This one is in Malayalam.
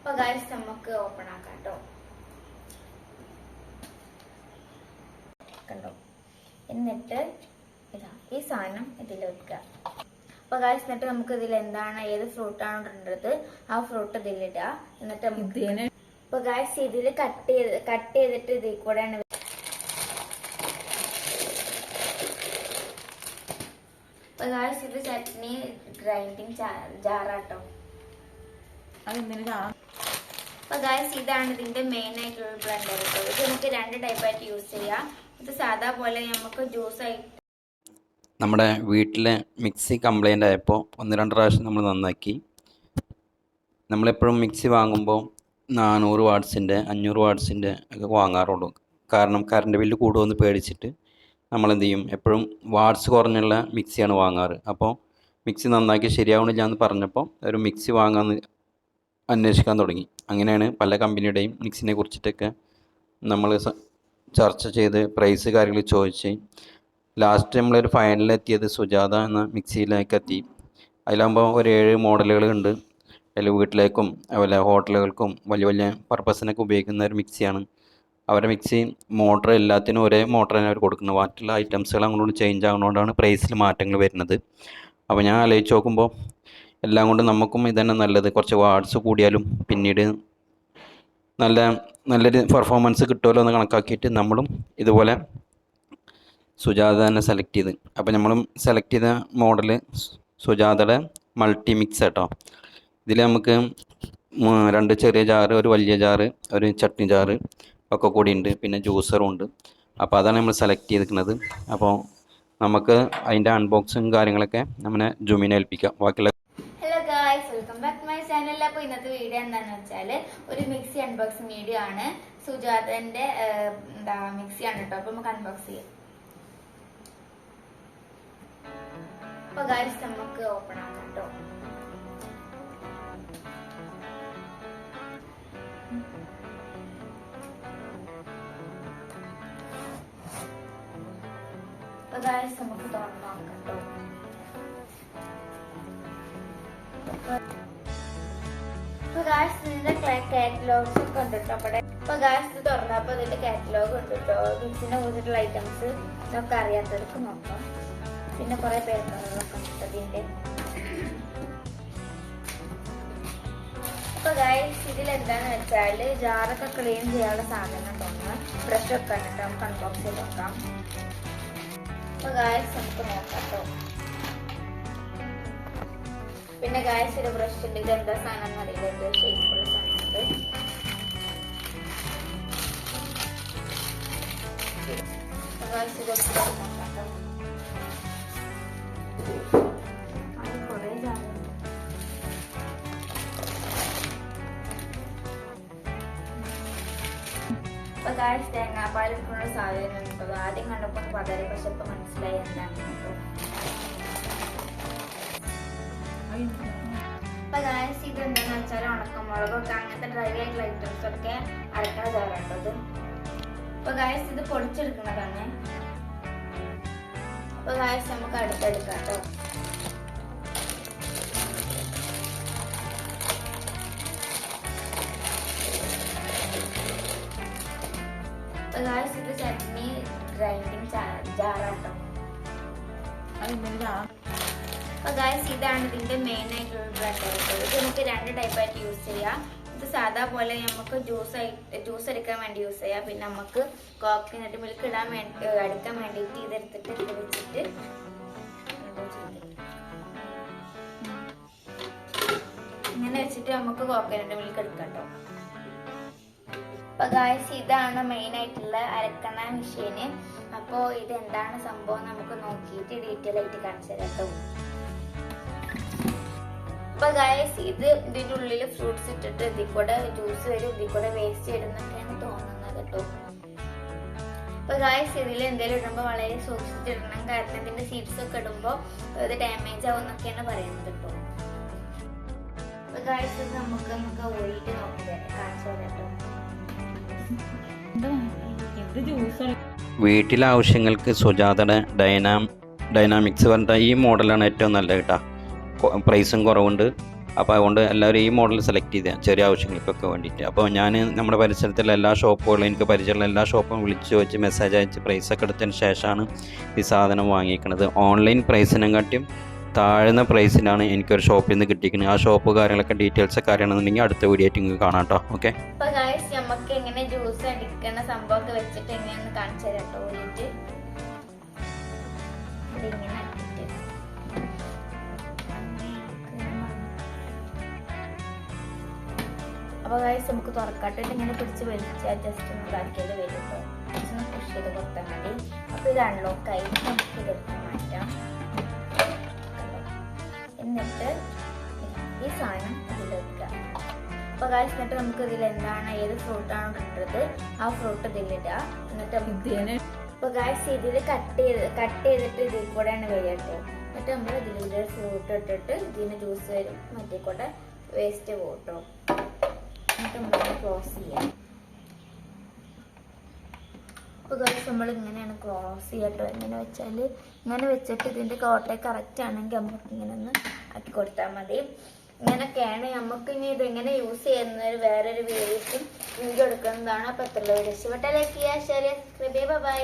അപ്പൊ ഗൈസ് നമുക്ക് ഓപ്പൺ ആക്കാം കേട്ടോ കണ്ടോ? എന്നിട്ട് ഇതാ ഈ സാധനം ഇതിൽ വെക്കുക. അപ്പൊ ഗൈസ് എന്നിട്ട് നമുക്ക് ഇതിൽ എന്താണ് ഏത് ഫ്രൂട്ടാണ് ഇടേണ്ടത് ആ ഫ്രൂട്ട് ഇതിലിടുക എന്നിട്ട് നമുക്ക് അപ്പൊ ഗൈസ് ഇതിൽ കട്ട് ചെയ്ത് കട്ട് ചെയ്തിട്ട് ഇതിൽ കൂടെയാണ് അപ്പൊ ഗായ്സ് ഇത് ചട്നി ഗ്രൈൻഡിങ് ജാറാട്ടോ. അതെന്തിനു കാണാം അപ്പൊ ഗായ്സ് ഇതാണ് ഇതിന്റെ മെയിൻ ആയിട്ടുള്ള ബ്ലെൻഡർ കേട്ടോ ഇത് നമുക്ക് രണ്ട് ടൈപ്പായിട്ട് യൂസ് ചെയ്യാം. ഇത് സാധാ പോലെ നമുക്ക് ജ്യൂസ് ആയിട്ട് നമ്മുടെ വീട്ടിലെ മിക്സി കംപ്ലൈന്റ് ആയപ്പോൾ ഒന്ന് രണ്ട് പ്രാവശ്യം നമ്മൾ നന്നാക്കി. നമ്മളെപ്പോഴും മിക്സി വാങ്ങുമ്പോൾ നാനൂറ് വാട്ട്സിന്റെ അഞ്ഞൂറ് വാട്ട്സിന്റെ ഒക്കെ വാങ്ങാറുള്ളൂ. കാരണം കറണ്ട് ബില്ല് കൂടുമെന്ന് പേടിച്ചിട്ട് നമ്മളെന്ത് ചെയ്യും? എപ്പോഴും വാട്ട്സ് കുറഞ്ഞുള്ള മിക്സിയാണ് വാങ്ങാറ്. അപ്പോൾ മിക്സി നന്നാക്കി ശരിയാവണില്ല എന്ന് പറഞ്ഞപ്പോൾ ഒരു മിക്സി വാങ്ങാമെന്ന് അന്വേഷിക്കാൻ തുടങ്ങി. അങ്ങനെയാണ് പല കമ്പനിയുടെയും മിക്സിനെ കുറിച്ചിട്ടൊക്കെ നമ്മൾ ചർച്ച ചെയ്ത് പ്രൈസ് കാര്യങ്ങൾ ചോദിച്ച് ലാസ്റ്റ് നമ്മളൊരു ഫൈനലിലെത്തിയത് സുജാത എന്ന മിക്സിയിലേക്ക് എത്തി. അതിലാകുമ്പോൾ ഒരു ഏഴ് മോഡലുകൾ ഉണ്ട്. അതിൽ വീട്ടിലേക്കും അതുപോലെ ഹോട്ടലുകൾക്കും വലിയ വലിയ പർപ്പസിനൊക്കെ ഉപയോഗിക്കുന്ന ഒരു മിക്സിയാണ്. അവരുടെ മിക്സി മോട്ടർ എല്ലാത്തിനും ഒരേ തന്നെ അവർ കൊടുക്കുന്നത്. മറ്റുള്ള ഐറ്റംസുകൾ അങ്ങോട്ട് ചേഞ്ച് ആകുന്നതുകൊണ്ടാണ് പ്രൈസിൽ മാറ്റങ്ങൾ വരുന്നത്. അപ്പോൾ ഞാൻ ആലോചിച്ച് നോക്കുമ്പോൾ എല്ലാം കൊണ്ട് നമുക്കും ഇതന്നെ നല്ലത്. കുറച്ച് വാർഡ്സ് കൂടിയാലും പിന്നീട് നല്ല നല്ലൊരു പെർഫോമൻസ് കിട്ടുമല്ലോ എന്ന് കണക്കാക്കിയിട്ട് നമ്മളും ഇതുപോലെ സുജാത തന്നെ സെലക്ട് ചെയ്ത്. അപ്പോൾ നമ്മളും സെലക്ട് ചെയ്ത മോഡൽ സുജാതയുടെ മൾട്ടി മിക്സ് കേട്ടോ ഇതിൽ നമുക്ക് രണ്ട് ചെറിയ ജാറ് ഒരു വലിയ ജാറ് ഒരു ചട്നി ജാറ് ഒക്കെ കൂടി ഉണ്ട്. പിന്നെ ജ്യൂസറും ഉണ്ട്. അപ്പോൾ അതാണ് നമ്മൾ സെലക്ട് ചെയ്തിരിക്കുന്നത്. അപ്പോൾ നമുക്ക് അതിന്റെ അൺബോക്സും കാര്യങ്ങളൊക്കെ നമ്മളെ ജുമിനെ ഏൽപ്പിക്കാം. ബാക്കിയുള്ള വെൽക്കം ബാക്ക് മൈ ചാനൽ അപ്പോൾ ഇന്നത്തെ വീഡിയോ എന്താണെന്ന് വെച്ചാൽ ഒരു മിക്സി അൺബോക്സിങ് വീഡിയോ ആണ്. സുജാതന്റെ എന്താ മിക്സി ആണ് കേട്ടോ അപ്പോൾ നമുക്ക് അൺബോക്സ് ചെയ്യാം. അപ്പോൾ ഗൈസ് നമുക്ക് ഓപ്പൺ ആക്കാം കേട്ടോ അപ്പോൾ ഗൈസ് നമുക്ക് തുറന്നു നോക്കാം കേട്ടോ ഇപ്പൊ ഗായ്സ് ഇതിന്റെ കാറ്റലോഗ്സ് ഒക്കെ ഉണ്ട് കേട്ടോ അവിടെ. ഇപ്പൊ ഗായ്സ് ഇത് തുറന്നപ്പോ ഇതിന്റെ കാറ്റലോഗ് ഉണ്ട് കേട്ടോ മിക്സിനെ കുറിച്ചിട്ടുള്ള ഐറ്റംസ് ഇതൊക്കെ അറിയാത്തവർക്ക് നോക്കാം. പിന്നെ കുറെ പേപ്പറുകളൊക്കെ ഉണ്ട് ഇതിന്റെ. ഇപ്പൊ ഗായ്സ് ഇതിൽ എന്താന്ന് വെച്ചാൽ ജാറൊക്കെ ക്ലീൻ ചെയ്യാനുള്ള സാധനം തോന്നുന്നു ബ്രഷ് ഒക്കെ ഉണ്ട് നമുക്ക് അൺബോക്സ് നോക്കാം. അപ്പൊ ഗായ്സ് നമുക്ക് നോക്കാം കേട്ടോ പിന്നെ ഗായസ് ഒരു ബ്രഷ് ഉണ്ട്. ഇത് എന്താ സാധനം അറിയില്ല. ഇത് ഷേപ്പുള്ള സാധനമുണ്ട്. ഇപ്പൊ തേങ്ങാപ്പാൽ എടുക്കുന്ന സാധനം ആദ്യം കണ്ടപ്പോൾ പകരം പക്ഷെ ഇപ്പൊ മനസ്സിലായി എന്താണ് കേട്ടോ. അപ്പൊ ഗായസ് ഇത് എന്താന്ന് വെച്ചാൽ ഉണക്കമുളകൊക്കെ അങ്ങനത്തെ ഡ്രൈ ആയിട്ടുള്ള ഐറ്റംസ് ഒക്കെ അരക്കണ ചേരേണ്ടത് അപ്പൊ ഗായസ് ഇത് പൊടിച്ചെടുക്കുന്നതാണ്. അപ്പൊ ഗായസ് നമുക്ക് അടുത്തെടുക്കാം കേട്ടോ അപ്പൊ ഗായസ് ഇത് ചട്നി ഗ്രൈൻഡിങ് ജാറാട്ടോ അതെന്തിനു കാണാം അപ്പൊ ഗായ്സ് ഇതാണ് ഇതിന്റെ മെയിൻ ആയിട്ടുള്ള ബ്രഷ് ഇത് നമുക്ക് രണ്ട് ടൈപ്പായിട്ട് യൂസ് ചെയ്യാം. ഇത് സാധാ പോലെ നമുക്ക് ജ്യൂസ് ജ്യൂസ് എടുക്കാൻ വേണ്ടി യൂസ് ചെയ്യാം. പിന്നെ നമുക്ക് കോക്കനട്ട് മിൽക്ക് ഇടാൻ വേണ്ടി എടുക്കാൻ വേണ്ടിയിട്ട് ഇതെടുത്തിട്ട് ഇത് വെച്ചിട്ട്. ഇങ്ങനെ വെച്ചിട്ട് നമുക്ക് കോക്കനട്ട് മിൽക്ക് എടുക്കാം കേട്ടോ അപ്പൊ ഗായ്സ് ഇതാണ് മെയിൻ ആയിട്ടുള്ള അരക്കണ മെഷീന് അപ്പോൾ ഇത് എന്താണ് സംഭവം നമുക്ക് നോക്കിയിട്ട് ഡീറ്റെയിൽ ആയിട്ട് കാണിച്ചു തരാം കേട്ടോ അപ്പൊ ഗായസ് ഇത് ഇതിന്റെ ഉള്ളിൽ ഫ്രൂട്ട്സ് ഇട്ടിട്ട് ഇതിൽ കൂടെ ജ്യൂസ് വരും ഇതിൽ കൂടെ വേസ്റ്റ് വരും എന്നൊക്കെയാണ് തോന്നുന്നത് കേട്ടോ. അപ്പൊ ഗായസ് ഇതിൽ എന്തെങ്കിലും ഇടുമ്പോൾ വളരെ സൂക്ഷിച്ചിടണം. കാരണം ഇതിന്റെ സീഡ്സ് ഒക്കെ ഇടുമ്പോൾ ഇത് ഡാമേജ് ആവും എന്നൊക്കെയാണ് പറയുന്നത് കേട്ടോ. അപ്പൊ ഗായസ് ഇത് നമുക്ക് നമുക്ക് ഓടിയിട്ട് നോക്കി തരാം. കാണിച്ചു കേട്ടോ. വീട്ടിലെ ആവശ്യങ്ങൾക്ക് സുജാതയുടെ ഡൈനാം ഡൈനാമിക്സ് പറഞ്ഞ ഈ മോഡലാണ് ഏറ്റവും നല്ലത് കേട്ടോ. പ്രൈസും കുറവുണ്ട്. അപ്പോൾ അതുകൊണ്ട് എല്ലാവരും ഈ മോഡൽ സെലക്ട് ചെയ്ത ചെറിയ ആവശ്യങ്ങൾക്കൊക്കെ വേണ്ടിയിട്ട്. അപ്പോൾ ഞാൻ നമ്മുടെ പരിസരത്തുള്ള എല്ലാ ഷോപ്പുകളും എനിക്ക് പരിചയമുള്ള എല്ലാ ഷോപ്പും വിളിച്ച് വെച്ച് മെസ്സേജ് അയച്ച് പ്രൈസൊക്കെ എടുത്തതിന് ശേഷമാണ് ഈ സാധനം വാങ്ങിയിരിക്കുന്നത് ഓൺലൈൻ പ്രൈസിനെക്കാട്ടിയും താഴ്ന്ന പ്രൈസിലാണ് എനിക്കൊരു ഷോപ്പിൽ നിന്ന് കിട്ടിയിരിക്കുന്നത്. ആ ഷോപ്പ് കാര്യങ്ങളൊക്കെ ഡീറ്റെയിൽസ് ഒക്കെ അറിയണമെന്നുണ്ടെങ്കിൽ അടുത്ത വീഡിയോ ആയിട്ട് നിങ്ങൾക്ക് കാണാം കേട്ടോ ഓക്കെ നമുക്ക് എങ്ങനെ ജ്യൂസ് അടിക്കുന്ന സംഭവമൊക്കെ വെച്ചിട്ട് എങ്ങനെയാണെന്ന് കാണിച്ചു തരാം കേട്ടോ ഇതിങ്ങനെ ഗൈസ് ഗായ്സ് നമുക്ക് തുറക്കാട്ടിട്ട് ഇങ്ങനെ പിടിച്ച് വലിച്ചാൽ ജസ്റ്റ് ഒന്ന് ഇതാക്കിയത് വരും കേട്ടോ ജസ്റ്റ് ഒന്ന് പുഷ് ചെയ്ത് കൊടുത്താൽ മതി. അപ്പോൾ ഇത് അൺലോക്ക് ആയി. നമുക്ക് ഇതെടുത്ത് മാറ്റാം. എന്നിട്ട് ഈ സാധനം ഇതിൽ അപ്പോൾ ഗൈസ് ഗായ്സ് എന്നിട്ട് നമുക്ക് ഇതിൽ എന്താണ് ഏത് ഫ്രൂട്ടാണോ കിട്ടുന്നത്? ആ ഫ്രൂട്ട് ഇതിലിടുക എന്നിട്ട് ഇതിന് അപ്പോൾ ഗായ്സ് ഇതിൽ കട്ട് ചെയ്ത് കട്ട് ചെയ്തിട്ട് ഇതിൽ കൂടെയാണ് വരിക കേട്ടോ എന്നിട്ട് നമ്മൾ ഇതിലൂടെ ഫ്രൂട്ട് ഇട്ടിട്ട് ഇതിന് ജ്യൂസ് വരും. മറ്റേ കൂടെ വേസ്റ്റ് പോട്ടോ എന്നിട്ട് ക്ലോസ് ചെയ്യാം അപ്പോൾ ഗൈസ് നമ്മൾ ഇങ്ങനെയാണ് ക്ലോസ് ചെയ്യട്ടോ. എങ്ങനെ വെച്ചാൽ ഇങ്ങനെ വെച്ചിട്ട് ഇതിന്റെ കോട്ടെ കറക്റ്റ് ആണെങ്കിൽ നമുക്ക് ഇങ്ങനെ ഒന്ന് ആക്കി കൊടുത്താൽ മതി. ഇങ്ങനെയൊക്കെയാണ് നമുക്ക് ഇനി ഇത് എങ്ങനെ യൂസ് ചെയ്യുന്ന വേറൊരു വീഡിയോസും വീഡിയോ എടുക്കുന്നതാണ്. അപ്പോൾ എത്ര വീഡിയോസ് ഇഷ്ടപ്പെട്ട ലൈക്ക് ചെയ്യുക ഷെയർ ബൈ